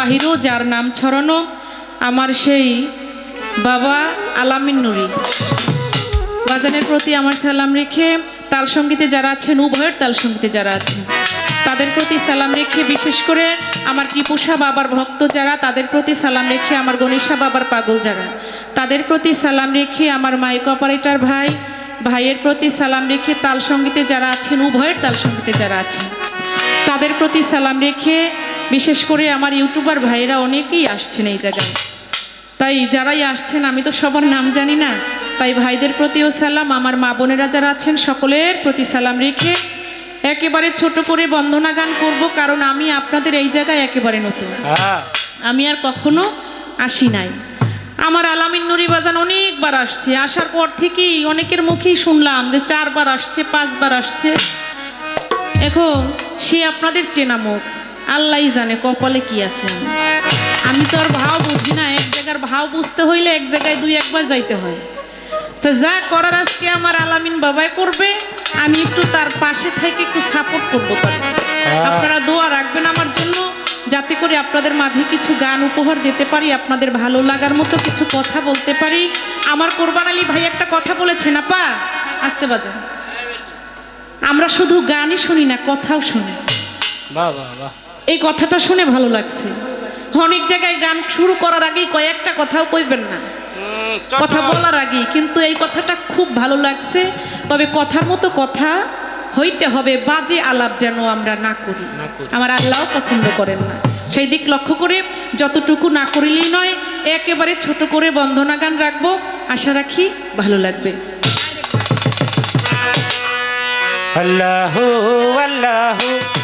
বাহিরেও, যার নাম ছড়ানো আমার সেই বাবা আলামিন নুরি। বাজানের প্রতি আমার সালাম রেখে তাল সঙ্গীতে যারা আছেন, উভয়ের তাল সঙ্গীতে যারা আছেন, তাদের প্রতি সালাম রেখে বিশেষ করে আমার টিপুষা বাবার ভক্ত যারা, তাদের প্রতি সালাম রেখে আমার গণেশা বাবার পাগল যারা, তাদের প্রতি সালাম রেখে আমার মাইক অপারেটর ভাই, ভাইয়ের প্রতি সালাম রেখে তাল সঙ্গীতে যারা আছেন, উভয়ের তাল সঙ্গীতে যারা আছেন, তাদের প্রতি সালাম রেখে বিশেষ করে আমার ইউটিউবার ভাইয়েরা অনেকেই আসছেন এই জায়গায়। তাই যারাই আসছেন আমি তো সবার নাম জানি না। তাই ভাইদের প্রতিও সালাম আমার মা বোনেরা যারা আছেন সকলের প্রতি সালাম রেখে একেবারে ছোট করে বন্দনা গান করব কারণ আমি আপনাদের এই জায়গায় একেবারে নতুন। হ্যাঁ। আমি আর কখনো আসি নাই। আমার আলামিন নুরি বাজান অনেকবার আসছে আসার পর থেকেই অনেকের মুখেই শুনলাম যে চারবার আসছে পাঁচবার আসছে। এখন সে আপনাদের চেনা মুখ। আল্লাহই জানে কপালে কি আছে। আমি তো আর ভাও বুঝি না এক জায়গার ভাও বুঝতে হইলে এক জায়গায় দুই একবার যাইতে হয়। তো যা করার আজকে আমার আলামিন বাবাই করবে আমি একটু তার পাশে থেকে একটু সাপোর্ট করব তার। আপনারা দোয়া রাখবেন আমার জন্য যাতে করে আপনাদের মাঝে কিছু গান উপহার দিতে পারি আপনাদের ভালো লাগার মতো কিছু কথা বলতে পারি। আমার কোরবান আলী ভাই একটা কথা বলেছে না পা আসতে বাজান। আমরা শুধু গানই শুনি না কথাও শুনি। বাহ বাহ বাহ। এই কথাটা শুনে ভালো লাগছে। অনেক জায়গায় গান শুরু করার আগেই কয়েকটা কথাও কইবেন না। কথা বলার আগেই কিন্তু এই কথাটা খুব ভালো লাগছে। তবে কথার মতো কথা হইতে হবে বাজে আলাপ যেন আমরা না করি। না আমার আল্লাহও পছন্দ করেন না। সেই দিক লক্ষ্য করে যতটুকু না করিলেই নয় একেবারে ছোট করে বন্দনা গান রাখব। আশা রাখি ভালো লাগবে। আল্লাহ আল্লাহ আল্লাহ আল্লাহ।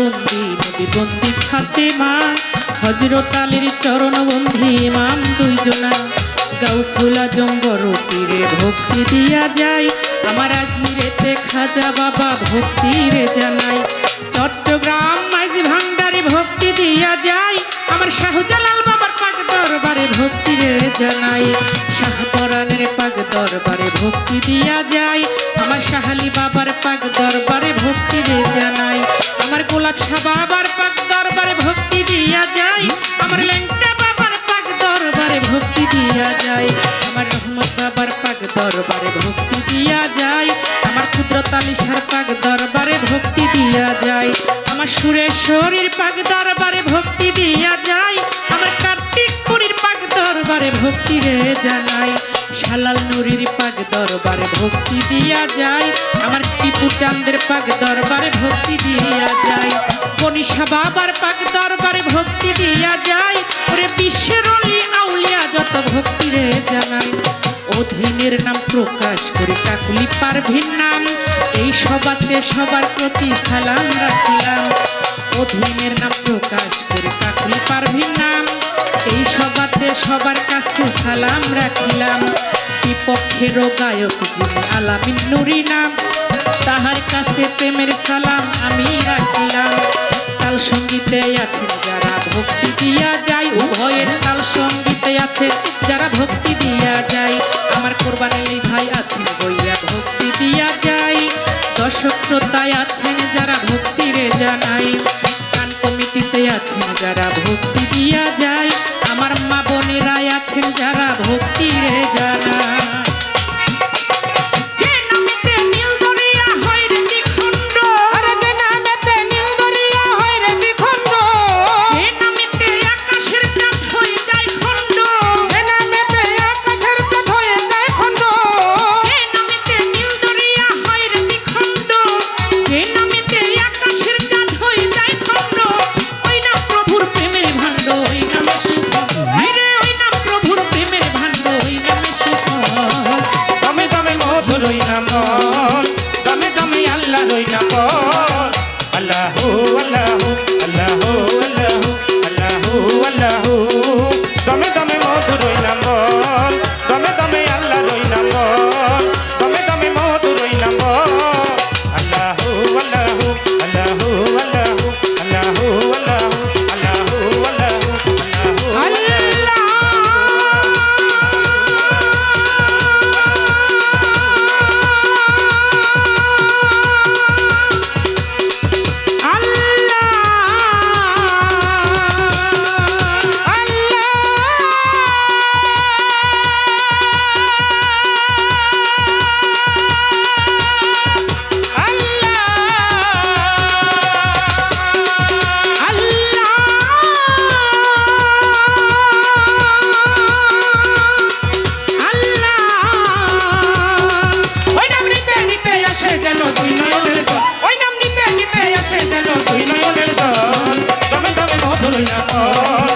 বন্দি নবী বন্দি ফাতেমা হজরত আলীর চরণ বন্ধি ইমাম দুইজনা। গাউসুল আজম তীরে ভক্তি দিয়া যায়। আমার আজমিরেতে খাজা বাবা ভক্তি রে জানাই চট্টগ্রাম মাঝি ভান্ডারে ভক্তি দিয়া যায়। আমার শাহজালাল বাবার পাক দরবারে ভক্তি রে জানাই শাহপরানের পাক দরবারে ভক্তি দিয়া যায় আমার শাহালি বাবার পাক দরবারে ভক্তি রে জানাই। আমার গোলাপ শাহ বাবার পাক দরবারে ভক্তি দিয়া যায় আমার লেংটা বাবার পাক দরবারে ভক্তি দিয়া যায় আমার রহমত বাবার পাক দরবারে ভক্তি দিয়া যায় আমার কুদরত আলী শাহর পাক দরবারে ভক্তি দিয়া যায় আমার সুরেশ্বরীর পাক দরবারে ভক্তি দিয়া যায় আমার কার্তিক পুরীর পাক দরবারে ভক্তি রে জানাই। শালাল নুরির পাক দরবারে ভক্তি দিয়া যায়। আমার টিপু চান্দের পাক দরবারে ভক্তি দিয়া যায়। গণিসা বাবার পাক দরবারে ভক্তি দিয়া যায়। ওরে বিশ্বের আউলিয়া যত ভক্তি রে জানাই। অধীনের নাম প্রকাশ করি, কাকুলি পারভিন নাম। এই সবাতে সবার প্রতি সালাম বিপক্ষেরও গায়ক যিনি তাহার কাছে প্রেমের সালাম আমি রাখিলাম। কাল সঙ্গীতে আছেন যারা ভক্তি আল্লাহ আল্লাহ। না